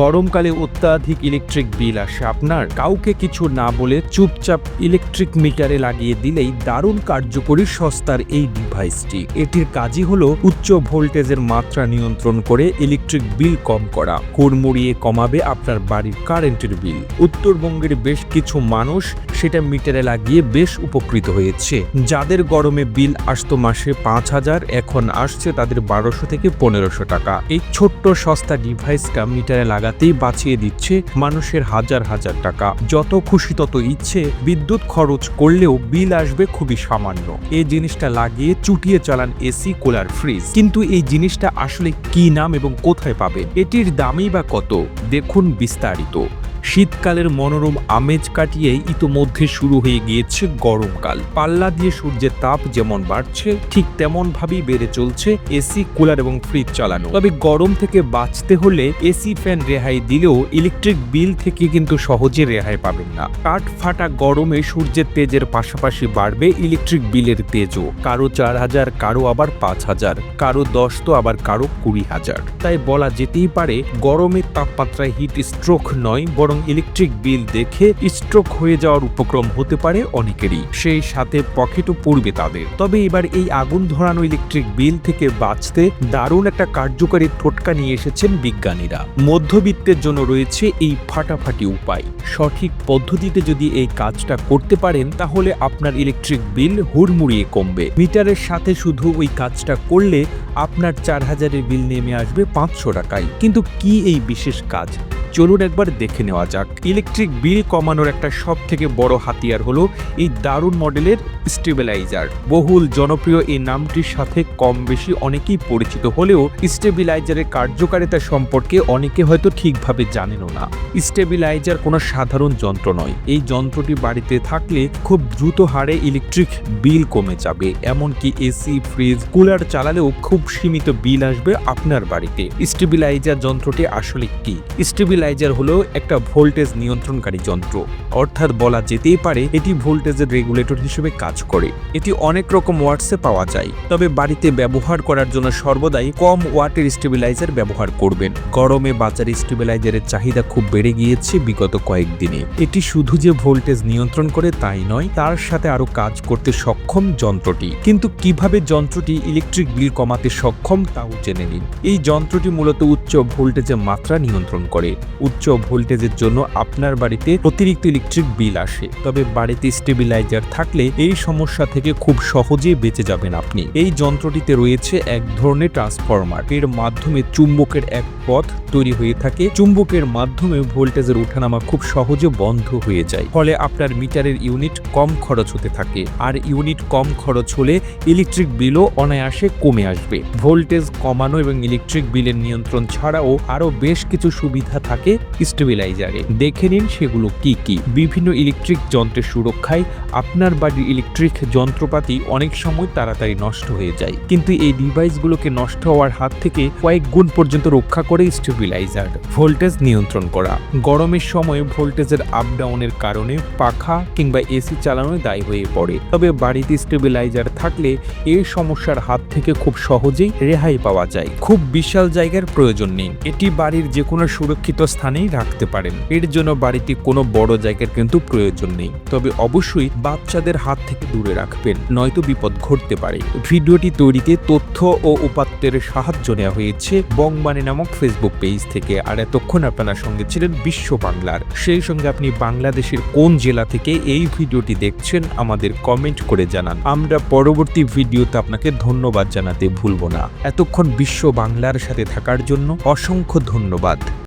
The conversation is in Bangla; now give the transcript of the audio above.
গরমকালে অত্যাধিক ইলেকট্রিক বিল আসে। আপনার কাউকে কিছু না বলে চুপচাপ ইলেকট্রিক মিটারে লাগিয়ে দিলেই দারুণ কার্যকরী সস্তার এই ডিভাইসটি এটির কাজই হলো উচ্চ ভোল্টেজের মাত্রা নিয়ন্ত্রণ করে ইলেকট্রিক বিল কম করা। হুড়মুড়িয়ে কমাবে আপনার বাড়ির কারেন্টের বিল উত্তরবঙ্গের বেশ কিছু মানুষ সেটা মিটারে লাগিয়ে বেশ উপকৃত হয়েছে। যাদের গরমে বিল আসতো মাসে পাঁচ হাজার, এখন আসছে তাদের বারোশো থেকে পনেরোশো টাকা। এই ছোট্ট সস্তা ডিভাইসটা মিটারে লাগাতেই বাঁচিয়ে দিচ্ছে মানুষের হাজার হাজার টাকা। যত খুশি তত ইচ্ছে, বিদ্যুৎ খরচ করলেও বিল আসবে খুবই সামান্য। এই জিনিসটা লাগিয়ে চুটিয়ে চালান এসি, কুলার, ফ্রিজ। কিন্তু এই জিনিসটা আসলে কি নাম এবং কোথায় পাবে এটির দামই বা কত? দেখুন বিস্তারিত। শীতকালের মনোরম আমেজ কাটিয়ে ইতোমধ্যে শুরু হয়ে গিয়েছে গরমকাল। পাল্লা দিয়ে সূর্যের তাপ যেমন বাড়ছে, ঠিক তেমন ভাবেই বেড়ে চলছে এসি কুলার এবং ফ্রিজ চালানো। তবে গরম থেকে বাঁচতে হলে এসি ফ্যান রেহাই দিলেও ইলেকট্রিক বিল থেকে কিন্তু সহজে রেহাই পাবেন না। কাঠ ফাটা গরমে সূর্যের তেজের পাশাপাশি বাড়বে ইলেকট্রিক বিলের তেজও। কারও চার হাজার, কারও আবার পাঁচ হাজার, কারও দশ তো আবার কারও কুড়ি হাজার। তাই বলা যেতেই পারে গরমের তাপমাত্রায় হিট স্ট্রোক নয়, বরং ইলেকট্রিক বিল দেখে স্ট্রোক হয়ে যাওয়ার উপক্রম হতে পারে অনেকেরই। সেই সাথে পকেটও পড়বে তাদের। তবে এবার এই আগুন ধরানো ইলেকট্রিক বিল থেকে বাঁচতে দারুণ একটা কার্যকারী টোটকা নিয়ে এসেছেন বিজ্ঞানীরা। মধ্যবিত্তের জন্য রয়েছে এই ফাটাফাটি উপায়। সঠিক পদ্ধতিতে যদি এই কাজটা করতে পারেন, তাহলে আপনার ইলেকট্রিক বিল হুড়মুড়িয়ে কমবে। মিটারের সাথে শুধু ওই কাজটা করলে আপনার চার হাজারের বিল নেমে আসবে পাঁচশো টাকায়। কিন্তু কি এই বিশেষ কাজ? চলুন একবার দেখে নেওয়া যাক। ইলেকট্রিক বিল কমানোর একটা সব থেকে বড় হাতিয়ার হলো এই দারুণ মডেলের স্টেবিলাইজার বহুল জনপ্রিয় এই নামটির সাথে কম বেশি অনেকেই পরিচিত হলেও স্টেবিলাইজারের কার্যকারিতা সম্পর্কে অনেকে হয়তো ঠিকভাবে জানেনও না। স্টেবিলাইজার কোনো সাধারণ যন্ত্র নয়। এই যন্ত্রটি বাড়িতে থাকলে খুব দ্রুত হারে ইলেকট্রিক বিল কমে যাবে। এমনকি এসি ফ্রিজ কুলার চালালেও খুব সীমিত বিল আসবে আপনার বাড়িতে। স্টেবিলাইজার যন্ত্রটি আসলে কি? স্টেবিলাইজার হলো একটা ভোল্টেজ নিয়ন্ত্রণকারী যন্ত্র। অর্থাৎ বলা যেতেই পারে, এটি ভোল্টেজের রেগুলেটর হিসেবে কাজ করে। এটি অনেক রকম ওয়াটসে পাওয়া যায়, তবে বাড়িতে ব্যবহার করার জন্য সর্বদাই কম ওয়াটের স্টেবিলাইজার ব্যবহার করবেন। গরমে বাজারে স্টেবিলাইজারের চাহিদা খুব বেড়ে গিয়েছে বিগত কয়েকদিনে এটি শুধু যে ভোল্টেজ নিয়ন্ত্রণ করে তাই নয়, তার সাথে আরও কাজ করতে সক্ষম যন্ত্রটি। কিন্তু কীভাবে যন্ত্রটি ইলেকট্রিক বিল কমাতে সক্ষম, তাও জেনে নিন। এই যন্ত্রটি মূলত উচ্চ ভোল্টেজের মাত্রা নিয়ন্ত্রণ করে। উচ্চ ভোল্টেজের জন্য আপনার বাড়িতে অতিরিক্ত ইলেকট্রিক বিল আসে। তবে বাড়িতে স্টেবিলাইজার থাকলে এই সমস্যা থেকে খুব সহজেই বেঁচে যাবেন আপনি। এই যন্ত্রটিতে রয়েছে এক ধরনের ট্রান্সফরমার এর মাধ্যমে চুম্বকের এক পথ তৈরি হয়ে থাকে। চুম্বকের মাধ্যমে ভোল্টেজের ওঠানামা খুব সহজে বন্ধ হয়ে যায়। ফলে আপনার মিটারের ইউনিট কম খরচ হতে থাকে। আর ইউনিট কম খরচ হলে ইলেকট্রিক বিলও অনায়াসে কমে আসবে। ভোল্টেজ কমানো এবং ইলেকট্রিক বিলের নিয়ন্ত্রণ ছাড়াও আরও বেশ কিছু সুবিধা থাকে। থাকে স্টেবিলাইজারে দেখে নিন সেগুলো কি কি। বিভিন্ন ইলেকট্রিক যন্ত্রের সুরক্ষায় আপনার বাড়ির ইলেকট্রিক যন্ত্রপাতি অনেক সময় তাড়াতাড়ি নষ্ট হয়ে যায়। কিন্তু এই ডিভাইসগুলোকে নষ্ট হওয়ার হাত থেকে কয়েক গুণ পর্যন্ত রক্ষা করে স্টেবিলাইজার ভোল্টেজ নিয়ন্ত্রণ করা। গরমের সময় ভোল্টেজের আপ ডাউনের কারণে পাখা কিংবা এসি চালানো দায়ী হয়ে পড়ে। তবে বাড়িতে স্টেবিলাইজার থাকলে এই সমস্যার হাত থেকে খুব সহজেই রেহাই পাওয়া যায়। খুব বিশাল জায়গার প্রয়োজন নেই। এটি বাড়ির যে কোনো সুরক্ষিত স্থানেই রাখতে পারেন। এর জন্য বাড়িতে কোনো বড় জায়গার কিন্তু প্রয়োজন নেই। তবে অবশ্যই বাচ্চাদের হাত থেকে দূরে রাখবেন, নয়তো বিপদ ঘটতে পারে। ভিডিওটি তৈরিতে তথ্য ও উপাত্তের সাহায্য নেওয়া হয়েছে বংবাণী নামক ফেসবুক পেজ থেকে। আর এতক্ষণ আপনার সঙ্গে ছিলেন বিশ্ব বাংলার। সেই সঙ্গে আপনি বাংলাদেশের কোন জেলা থেকে এই ভিডিওটি দেখছেন আমাদের কমেন্ট করে জানান। আমরা পরবর্তী ভিডিওতে আপনাকে ধন্যবাদ জানাতে ভুলব না। এতক্ষণ বিশ্ব বাংলার সাথে থাকার জন্য অসংখ্য ধন্যবাদ।